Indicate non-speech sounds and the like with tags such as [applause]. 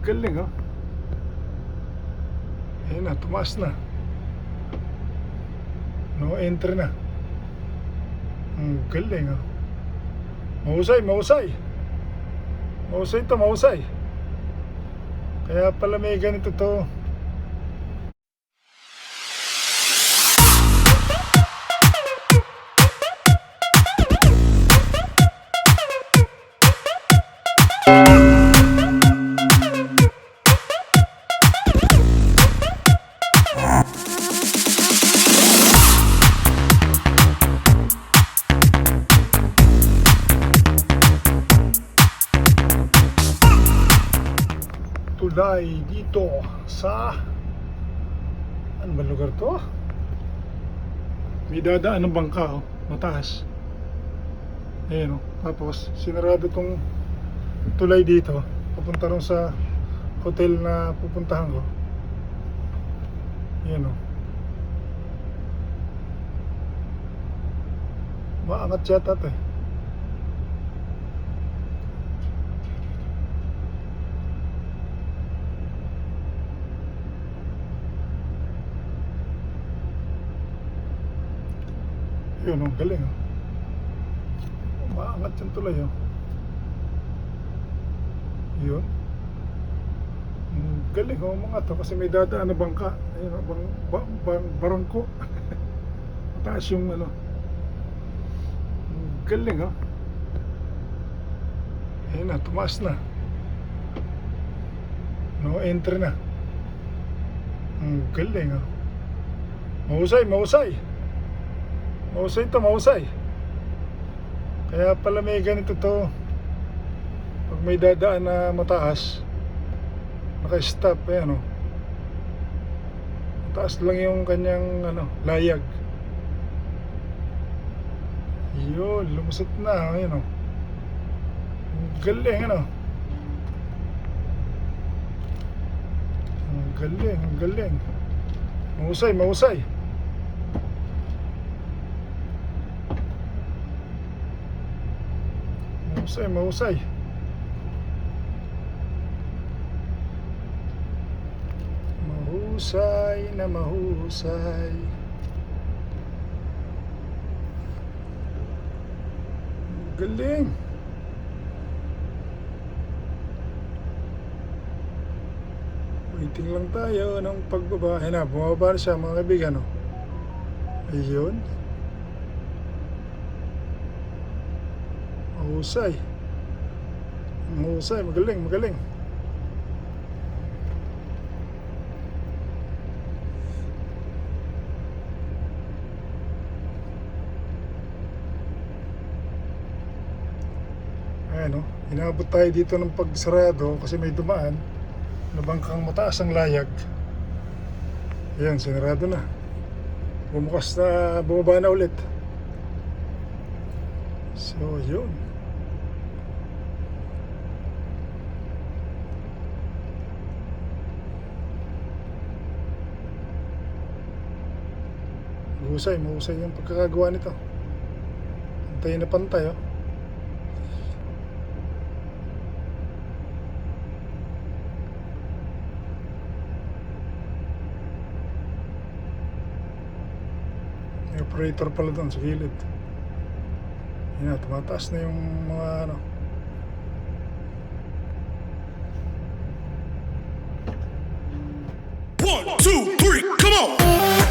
Galing oh. Ayun na, tumaas na. No entry na. Ang galing oh. Mahusay, mahusay. Mahusay to, mahusay. Kaya pala may ganito to. Tulay dito sa ano ba lugar to? May dadaan ng bangka oh, mataas. Ayan oh. Tapos sinarado tong tulay dito papunta rin sa hotel na pupuntahan ko. Ayan oh. Maangat yata to eh. Yun, ang galing. Oh. Umaangat yung tulay. Oh. Yun. Ang galing oh, mga to kasi may dadaan na bangka. Ayun, oh, bang, bang, bang, barangko. [laughs] Mataas yung ano. Ang galing oh. Ayun na, tumaas na. No entry na. Ang galing oh. Mahusay, mahusay. Mahusay to, mahusay. Kaya pala may ganito to. Pag may dadaan na mataas, naka-stop, ayan o. Mataas lang yung kanyang ano, layag. Yun, lumusot na, ayan o. Ang galing, ano. Ang galing, ang galing. Mahusay, mahusay. Mahusay, mahusay. Mahusay na mahusay. Galing. Waiting lang tayo ng pagbaba. Ayun na, bumaba na siya mga kaibigan. Oh. Ayun. Mahusay. Mahusay, magaling, magaling. Ayan o, inabot tayo dito ng pagsarado kasi may dumaan na bangkang mataas ang layag. Ayan, sinarado na. Bumukas na, bumaba na ulit. So, yun. Mahusay, mahusay yung pagkakagawa nito. Pantay na pantay, oh. May operator pala doon sa gilid. Yan na, tumataas na yung mga ano. One, two, three, come on!